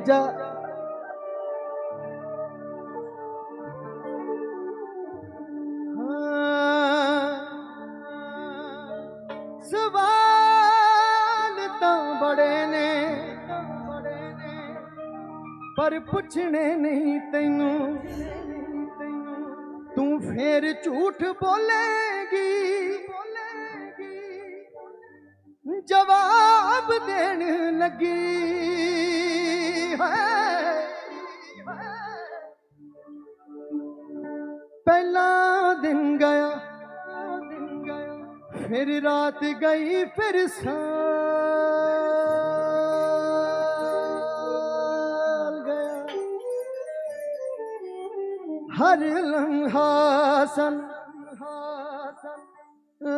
ਦੂਜਾ ਸਵਾਲ ਤਾਂ ਬੜੇ ਨੇ, ਪਰ ਪੁੱਛਣੇ ਨਹੀਂ ਤੈਨੂੰ। ਤੂੰ ਫੇਰ ਝੂਠ ਬੋਲੇਗੀ, ਜਵਾਬ ਦੇਣ ਲੱਗੀ। ਪਹਿਲਾ ਦਿਨ ਗਿਆ, ਫਿਰ ਰਾਤ ਗਈ, ਫਿਰ ਸਾਲ ਗਿਆ। ਹਰ ਲਮਹਾ ਸਨ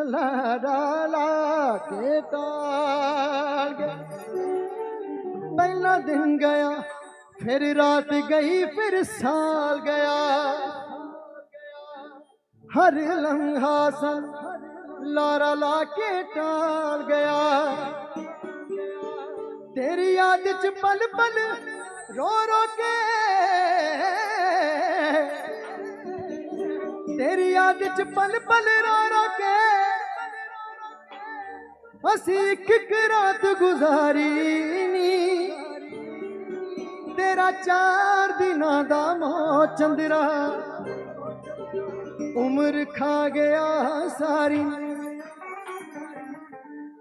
ਲਾ ਲਾ ਲਾ ਕੇ ਤਾਲ ਗਿਆ। ਪਹਿਲਾ ਦਿਨ ਗਿਆ ਫਿਰ ਰਾਤ ਗਈ ਫਿਰ ਸਾਲ ਗਿਆ ਹਰ ਲਮਹਾ ਸਨ ਲਾਰਾ ਲਾ ਕੇ ਟਾਲ ਗਿਆ ਤੇਰੀ ਯਾਦ ਚ ਪਲ ਪਲ ਰੋ ਰੋ ਕੇ ਤੇਰੀ ਯਾਦ ਚ ਪਲ ਪਲ ਰੋ ਰੋ ਕੇ ਅਸੀਂ ਇੱਕ ਇੱਕ ਰਾਤ ਗੁਜ਼ਾਰੀ ਨੀ ਤੇਰਾ ਚਾਰ ਦਿਨਾਂ ਦਾ ਮੋ ਚੰਦਰਾ। ਉਮਰ ਖਾ ਗਿਆ ਸਾਰੀ।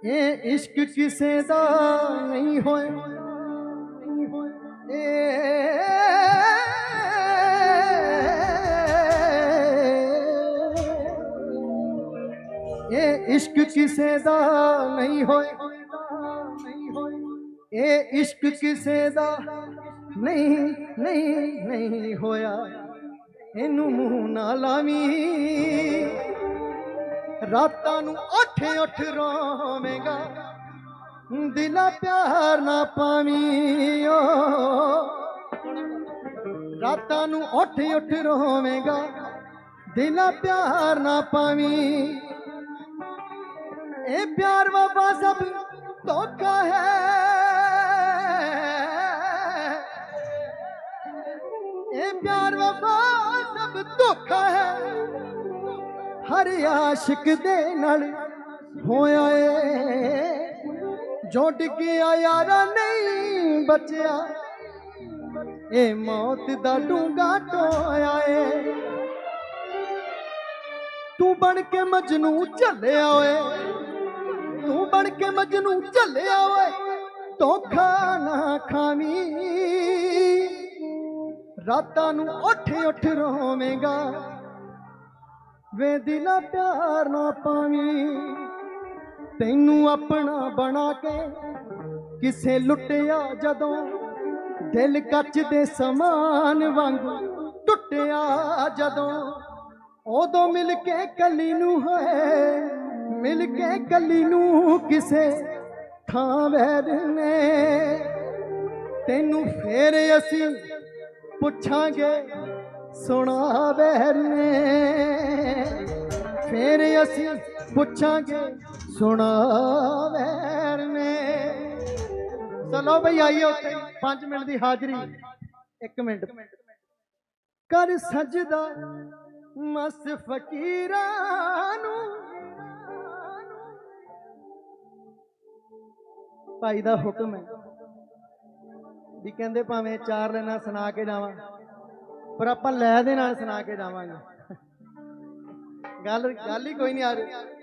ਇਹ ਇਸ਼ਕ ਕਿਸੇ ਦਾ ਨਹੀਂ ਹੋਇਆ। ਇਹ ਇਸ਼ਕ ਕਿਸੇ ਦਾ ਨਹੀਂ ਹੋਏ ਇਹ ਇਸ਼ਕ ਕਿਸੇ ਦਾ ਨਹੀਂ ਨਹੀਂ ਨਹੀਂ ਹੋਇਆ। ਇਹਨੂੰ ਮੂੰਹ ਨਾ ਲਾਵੀਂ। ਰਾਤਾਂ ਨੂੰ ਅੱਠ ਅੱਠ ਰੋਵੇਂਗਾ। ਦਿਲਾ ਪਿਆਰ ਨਾ ਪਾਵੀਂ ਓ। ਰਾਤਾਂ ਨੂੰ ਉੱਠ ਉੱਠ ਰੋਵੇਂਗਾ। ਦਿਲਾ ਪਿਆਰ ਨਾ ਪਾਵੀਂ। ਇਹ ਪਿਆਰ ਬਾਬਾ ਸਭ ਧੋਖਾ ਹੈ। ਪਿਆਰ ਵਫਾ ਸਭ ਧੋਖਾ ਹੈ। ਹਰ ਆਸ਼ਿਕ ਦੇ ਨਾਲ ਹੋਇਆ ਏ। ਜੋ ਡਿੱਗਿਆ ਯਾਰਾ ਨਹੀਂ ਬਚਿਆ, ਇਹ ਮੌਤ ਦਾ ਡੂੰਗਾ ਟੋਇਆ ਏ। ਤੂੰ ਬਣ ਕੇ ਮਜਨੂ ਝੱਲਿਆ ਓਏ, ਤੂੰ ਬਣ ਕੇ ਮਜਨੂ ਝੱਲਿਆ ਓਏ। ਧੋਖਾ ਨਾ ਖਾਵੀਂ। ਰਾਤਾਂ ਨੂੰ ਉੱਠ ਉੱਠ ਰੋਵੇਂਗਾ। ਵੇ ਦਿਲਾ ਪਿਆਰ ਨਾ ਪਾਵੀ। ਤੈਨੂੰ ਆਪਣਾ ਬਣਾ ਕੇ ਕਿਸੇ ਲੁੱਟਿਆ ਜਦੋਂ ਦਿਲ ਕੱਚ ਦੇ ਸਮਾਨ ਵਾਂਗੂ ਟੁੱਟਿਆ ਜਦੋਂ। ਉਦੋਂ ਮਿਲ ਕੇ ਕੱਲੀ ਨੂੰ ਹੋਏ, ਮਿਲ ਕੇ ਕੱਲੀ ਨੂੰ ਕਿਸੇ ਥਾਂ ਵੈਰ ਨੇ। ਤੈਨੂੰ ਫੇਰ ਅਸੀਂ ਪੁੱਛਾਂਗੇ, ਸੁਣਾ ਵੈਰ ਫੇਰ ਅਸੀਂ ਪੁੱਛਾਂਗੇ, ਸੁਣਾ ਵੈਰ ਚਲੋ ਬਈ, ਆਈਏ ਉੱਥੇ। 5 ਮਿੰਟ ਦੀ ਹਾਜ਼ਰੀ। 1 ਮਿੰਟ। ਕਰ ਸਜਦਾ ਮਸ ਫਕੀਰਾਂ ਨੂੰ। ਭਾਈ ਦਾ ਹੁਕਮ ਹੈ। ਵੀ ਕਹਿੰਦੇ ਭਾਵੇਂ ਚਾਰ ਲੈਣਾ ਸੁਣਾ ਕੇ ਜਾਵਾਂ, ਪਰ ਆਪਾਂ ਲੈ ਦੇ ਨਾਲ ਸੁਣਾ ਕੇ ਜਾਵਾਂਗੇ। ਗੱਲ ਗੱਲ ਹੀ ਕੋਈ ਨਹੀਂ ਆ ਰਹੀ।